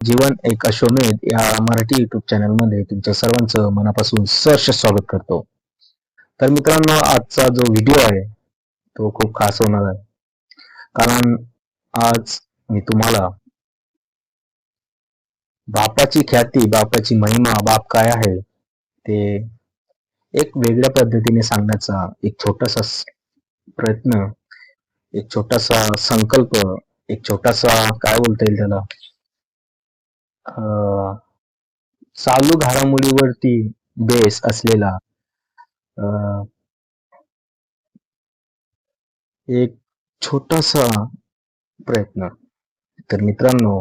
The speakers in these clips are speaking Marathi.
जीवन एक अश्वमेध या मराठी युट्यूब चॅनलमध्ये तुमच्या सर्वांचं मनापासून सहर्ष स्वागत करतो. तर मित्रांनो आजचा जो व्हिडिओ आहे तो खूप खास होणार आहे. कारण आज मी तुम्हाला बापाची ख्याती बापाची महिमा बाप काय आहे ते एक वेगळ्या पद्धतीने सांगण्याचा एक छोटासा प्रयत्न एक छोटासा संकल्प एक छोटासा काय बोलता येईल त्याला? चालू घडामोडीवरती बेस असलेला एक छोटासा प्रयत्न. तर मित्रांनो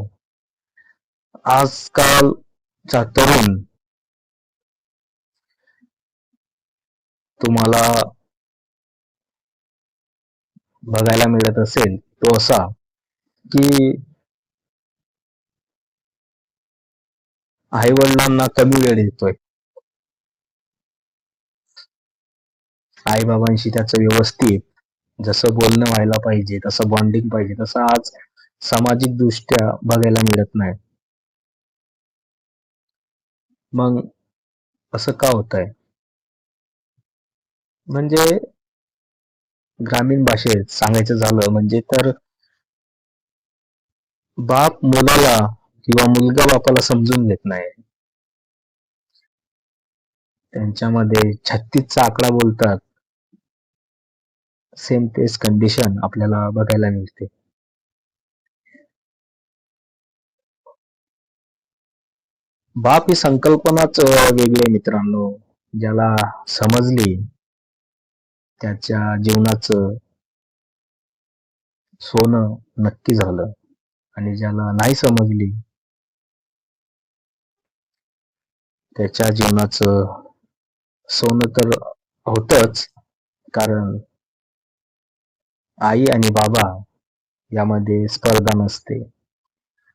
आजकालचा तरुण तुम्हाला बघायला मिळत असेल तो असा की आई वडिलांना कमी वेळ देतोय. आई बाबांशी त्याचं व्यवस्थित जसं बोलणं व्हायला पाहिजे तसं बॉन्डिंग पाहिजे तसं आज सामाजिक दृष्ट्या बघायला मिळत नाही. मग असं का होत आहे म्हणजे ग्रामीण भाषेत सांगायचं झालं म्हणजे तर बाप मुलाला किंवा मुलगा बापाला समजून घेत नाही. त्यांच्यामध्ये छत्तीसचा आकडा बोलतात. सेम तेच कंडिशन आपल्याला बघायला मिळते. बाप ही संकल्पनाच वेगळी मित्रांनो. ज्याला समजली त्याच्या जीवनाचं सोनं नक्की झालं. आणि ज्याला नाही समजली त्याच्या जीवनाचं सोनं तर होतच कारण आई आणि बाबा यामध्ये स्पर्धा नसते.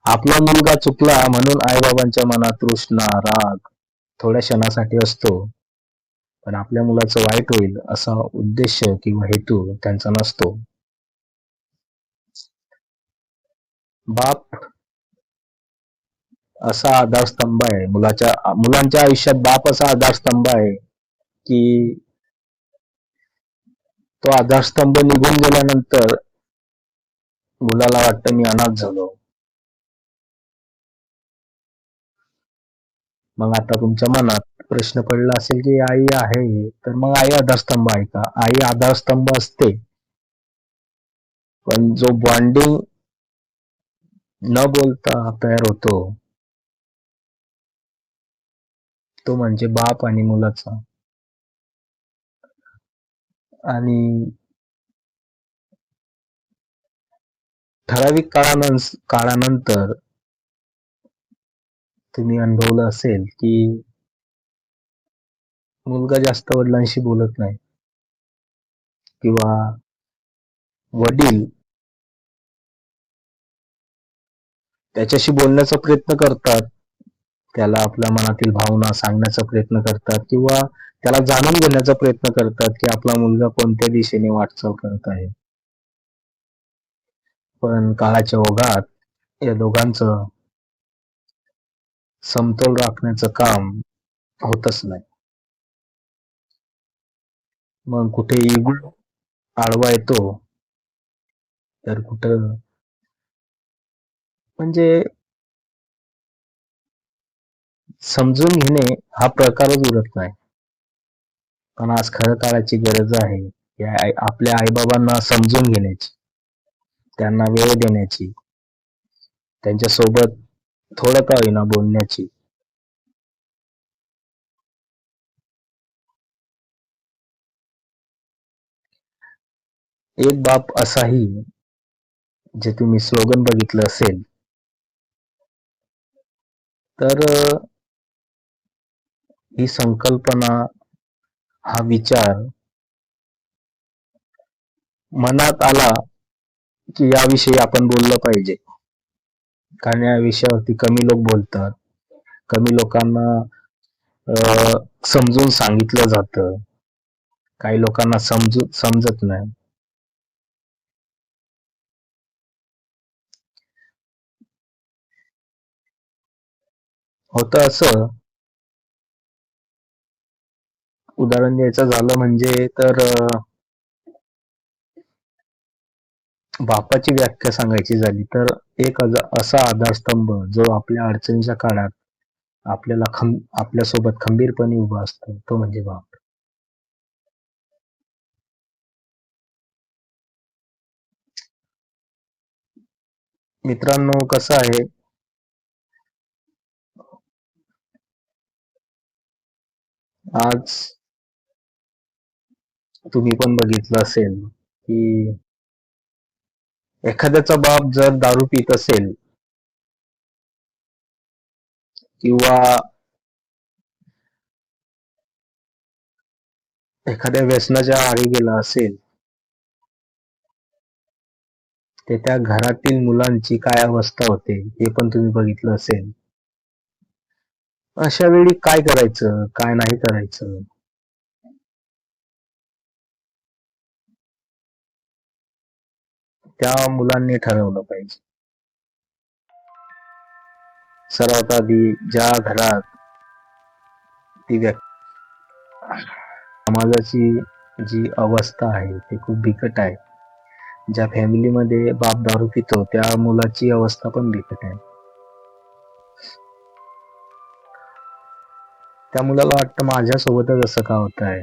आपला मुलगा चुकला म्हणून आईबाबांच्या मनात तृष्णा राग थोड्या क्षणासाठी असतो. पण आपल्या मुलाचं वाईट होईल असा उद्देश किंवा हेतू त्यांचा नसतो. बाप असा आधारस्तंभ आहे. मुलाच्या मुलांच्या आयुष्यात बाप असा आधारस्तंभ आहे की तो आधारस्तंभ निघून गेल्यानंतर मुलाला वाटतं मी अनाथ झालो. मग आता तुमच्या मनात प्रश्न पडला असेल की आई आहे तर मग आई आधारस्तंभ आहे का? आई आधारस्तंभ असते. पण जो बॉन्डिंग न बोलता तयार होतो तो म्हणजे बाप आणि मुलाचा. आणि ठराविक काळानं काळानंतर तुम्ही अनुभवलं असेल की मुलगा जास्त वडिलांशी बोलत नाही किंवा वडील त्याच्याशी बोलण्याचा प्रयत्न करतात त्याला आपल्या मनातील भावना सांगण्याचा प्रयत्न करतात किंवा त्याला जाणून घेण्याचा प्रयत्न करतात की आपला मुलगा कोणत्या दिशेने वाटचाल करत आहे. पण काळाच्या ओघात या दोघांचं समतोल राखण्याचं काम होतच नाही. मग कुठे इगुळ आडवा येतो तर कुठं म्हणजे समजून घेणे हा प्रकारच उरत नाही. पण आज खरं काळाची गरज आहे या आपल्या आईबाबांना समजून घेण्याची त्यांना वेळ देण्याची त्यांच्यासोबत थोडं का होईना बोलण्याची. एक बाप असाही जे तुम्ही स्लोगन बघितलं असेल तर ही संकल्पना हा विचार मनात आला की याविषयी आपण बोललं पाहिजे. कारण या विषयावरती कमी लोक बोलतात. कमी लोकांना समजून सांगितलं जात. काही लोकांना समजू समजत नाही. होतं असं उदाहरण द्यायचं झालं म्हणजे तर बापाची व्याख्या सांगायची झाली तर एक असा आधारस्तंभ जो आपल्या अडचणीच्या काळात आपल्याला खं आपल्यासोबत खंबीरपणे उभा असतो तो म्हणजे बाप. मित्रांनो कसं आहे? आज तुम्ही पण बघितलं असेल की एखाद्याचा बाप जर दारू पित असेल किंवा एखाद्या व्यसनाच्या आळी गेला असेल ते त्या घरातील मुलांची काय अवस्था होते हे पण तुम्ही बघितलं असेल. अशा वेळी काय करायचं काय नाही करायचं? त्या मुलांनी ठरवलं पाहिजे. सर्वात आधी ज्या घरात ती व्यक्ती समाजाची जी अवस्था आहे ती खूप बिकट आहे. ज्या फॅमिलीमध्ये बाप दारू पितो त्या मुलाची अवस्था पण बिकट आहे. त्या मुलाला वाटतं माझ्यासोबतच असं का होत आहे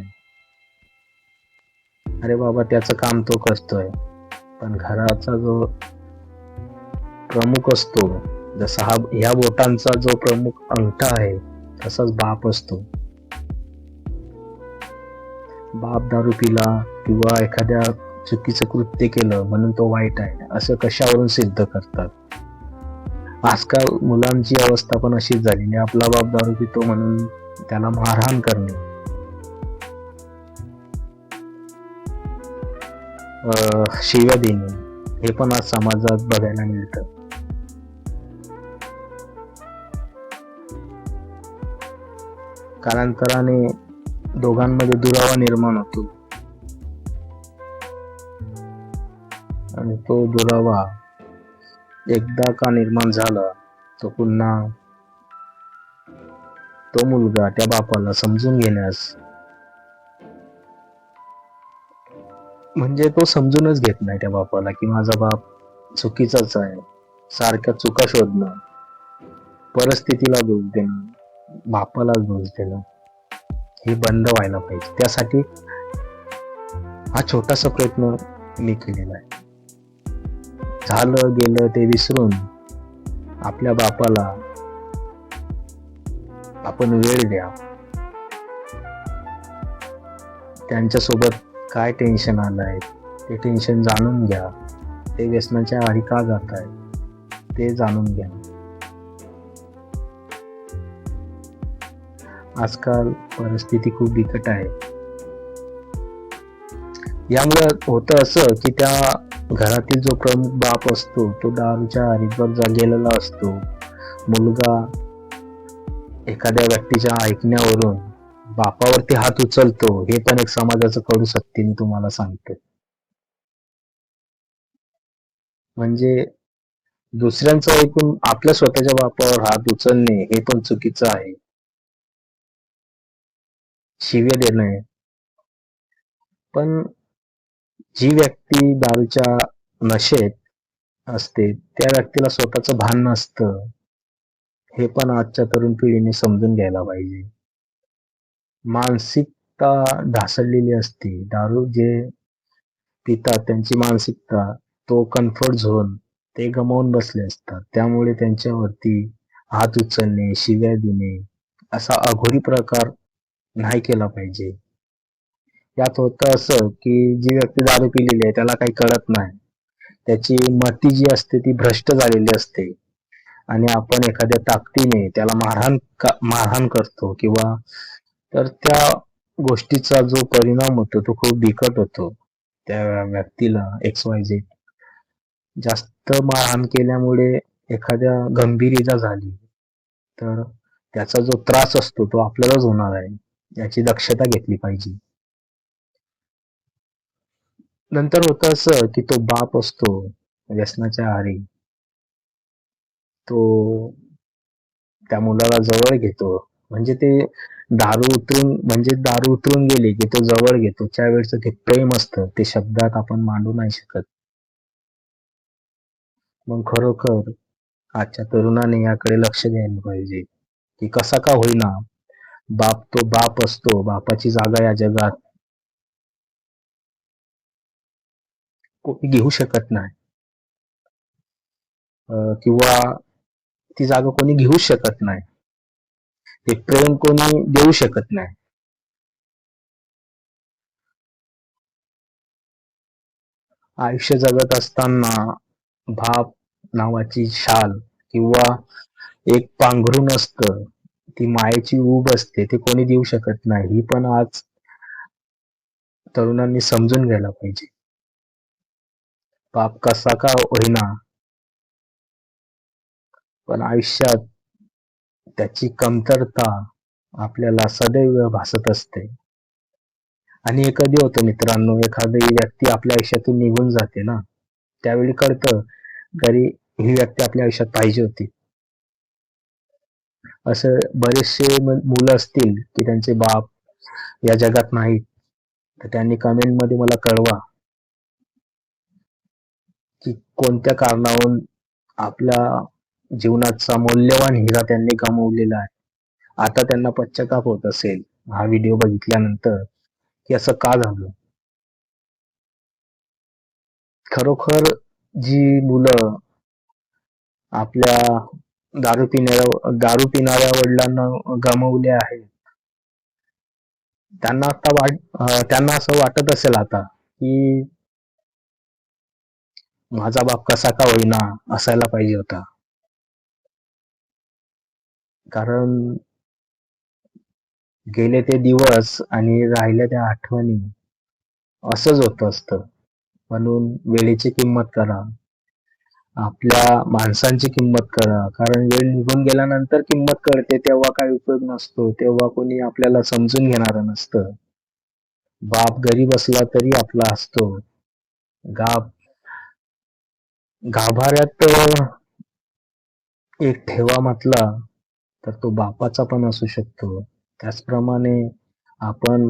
अरे बाबा त्याचं काम तो करतोय. पण घराचा जो प्रमुख असतो जसा हा ह्या बोटांचा जो प्रमुख अंगठा आहे तसाच बाप असतो. बाप दारू पिला किंवा एखाद्या चुकीचं कृत्य केलं म्हणून तो वाईट आहे असं कशावरून सिद्ध करतात? आजकाल मुलांची अवस्था पण अशीच झालेली आपला बाप दारू पितो म्हणून त्याला मारहाण करणे. शिव्या देणे हे पण आज समाजात बघायला मिळतं. कालांतराने दोघांमध्ये दुरावा निर्माण होतो. आणि तो दुरावा एकदा का निर्माण झाला तो पुन्हा तो मुलगा त्या बापाला समजून घेण्यास म्हणजे तो समजूनच घेत नाही त्या बापाला की माझा बाप चुकीचाच आहे. सारख्या चुका शोधणं परिस्थितीला दोष देणं बापाला दोष देणं हे बंद व्हायला पाहिजे. त्यासाठी हा छोटासा प्रयत्न मी केलेला आहे. झालं गेलं ते विसरून आपल्या बापाला आपण वेळ द्या. त्यांच्यासोबत काय टेन्शन आलंय ते टेन्शन जाणून घ्या. ते व्यसनाच्या आधी का जात आहेत ते जाणून घ्या. आजकाल परिस्थिती खूप बिकट आहे. यामुळे होतं असं की त्या घरातील जो प्रमुख बाप असतो तो दारूच्या आरीवर गेलेला असतो. मुलगा एखाद्या व्यक्तीच्या ऐकण्यावरून बापावरती हात उचलतो हे पण एक समाजाचं कडू सत्य मी तुम्हाला सांगतो म्हणजे दुसऱ्यांचं ऐकून आपल्या स्वतःच्या बापावर हात उचलणे हे पण चुकीचं आहे. शिव्या देणे पण जी व्यक्ती दारूच्या नशेत असते त्या व्यक्तीला स्वतःचं भान नसतं हे पण आजच्या तरुण पिढीने समजून घ्यायला पाहिजे. मानसिकता ढासळलेली असते. दारू जे पितात त्यांची मानसिकता तो कम्फर्ट झोन ते गमावून बसले असतात. त्यामुळे त्यांच्यावरती हात उचलणे शिव्या देणे असा अघोरी प्रकार नाही केला पाहिजे. यात होतं असं की जी व्यक्ती दारू पिलेली आहे त्याला काही कळत नाही. त्याची मती जी असते ती भ्रष्ट झालेली असते. आणि आपण एखाद्या ताकदीने त्याला मारहाण मारहाण करतो किंवा तर त्या गोष्टीचा जो परिणाम होतो तो खूप बिकट होतो त्या व्यक्तीला एक्स वाय झेड जास्त मारहाण केल्यामुळे एखाद्या गंभीर इजा झाली तर त्याचा जो त्रास असतो तो आपल्यालाच होणार आहे याची दक्षता घेतली पाहिजे. नंतर होतं असं की तो बाप असतो व्यसनाच्या आहारी. तो त्या मुलाला जवळ घेतो. म्हणजे ते दारू उतरून म्हणजे दारू उतरून गेली की तो जवळ घेतो. त्यावेळेच ते प्रेम असतं. ते शब्दात आपण मांडू नाही शकत. मग खरोखर आजच्या तरुणाने याकडे लक्ष द्यायला पाहिजे की कसा का होईना बाप तो बाप असतो. बापाची जागा या जगात कोणी घेऊ शकत नाही. अं, किंवा ती जागा कोणी घेऊ शकत नाही. ते प्रेम कोणी देऊ शकत नाही. आयुष्य जगत असताना भाप नावाची शाल किंवा एक पांघरून असतं ती मायेची ऊब असते ते कोणी देऊ शकत नाही. ही पण आज तरुणांनी समजून घ्यायला पाहिजे. बाप कसा का होईना पण आयुष्यात त्याची कमतरता आपल्याला सदैव भासत असते. आणि हे कधी होतं मित्रांनो एखादी व्यक्ती आपल्या आयुष्यातून निघून जाते ना त्यावेळी कळतं तरी ही व्यक्ती आपल्या आयुष्यात पाहिजे होती. असं बरेचसे मुलं असतील की त्यांचे बाप या जगात नाहीत तर त्यांनी कमेंटमध्ये मला कळवा की कोणत्या कारणावरून आपल्या जीवनाचा मौल्यवान हिरा त्यांनी गमावलेला आहे. आता त्यांना पश्चाताप होत असेल. हा व्हिडिओ बघितल्यानंतर की असं का झालं? खरोखर जी मुलं आपल्या दारू पिणाऱ्या दारू पिणाऱ्या वडिलांना गमावले आहेत त्यांना आता वाट त्यांना असं वाटत असेल आता की माझा बाप कसा का होईना असायला पाहिजे होता. कारण गेले ते दिवस आणि राहिल्या त्या आठवणी असंच होत असतं. म्हणून वेळेची किंमत करा. आपल्या माणसांची किंमत करा. कारण वेळ निघून गेल्यानंतर किंमत कळते. तेव्हा काही उपयोग नसतो. तेव्हा कोणी आपल्याला समजून घेणार नसतं. बाप गरीब असला तरी आपला असतो. गाब गाभाऱ्यात एक ठेवा म्हटला तर तो बापाचा पण असू शकतो. त्याचप्रमाणे आपण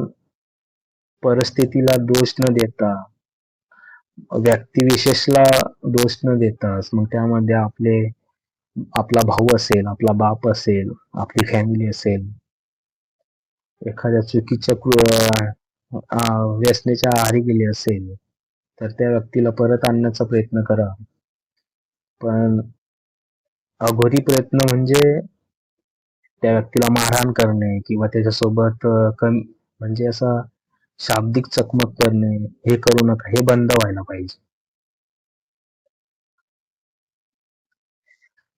परिस्थितीला दोष न देता व्यक्तिविशेषला दोष न देता मग त्यामध्ये आपले आपला भाऊ असेल आपला बाप असेल आपली फॅमिली असेल एखाद्या चुकीच्या व्यसनेच्या आहारी गेली असेल तर त्या व्यक्तीला परत आणण्याचा प्रयत्न करा. पण अघोरी प्रयत्न म्हणजे त्या व्यक्तीला मारहाण करणे किंवा त्याच्यासोबत कमी म्हणजे असा शाब्दिक चकमक करणे हे करू नका हे बंद व्हायला पाहिजे.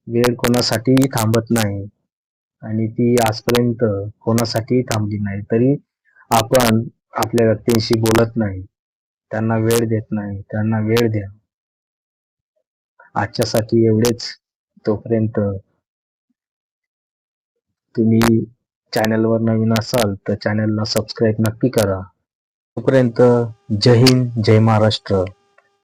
वेळ कोणासाठीही थांबत नाही आणि ती आजपर्यंत कोणासाठीही थांबली नाही तरी आपण आपल्या व्यक्तींशी बोलत नाही. त्यांना वेळ देत नाही त्यांना वेळ द्या. आजच्यासाठी एवढेच. तोपर्यंत तुम्ही चॅनलवर नवीन असाल तर चॅनलला सबस्क्राईब नक्की करा. तोपर्यंत जय हिंद जय महाराष्ट्र.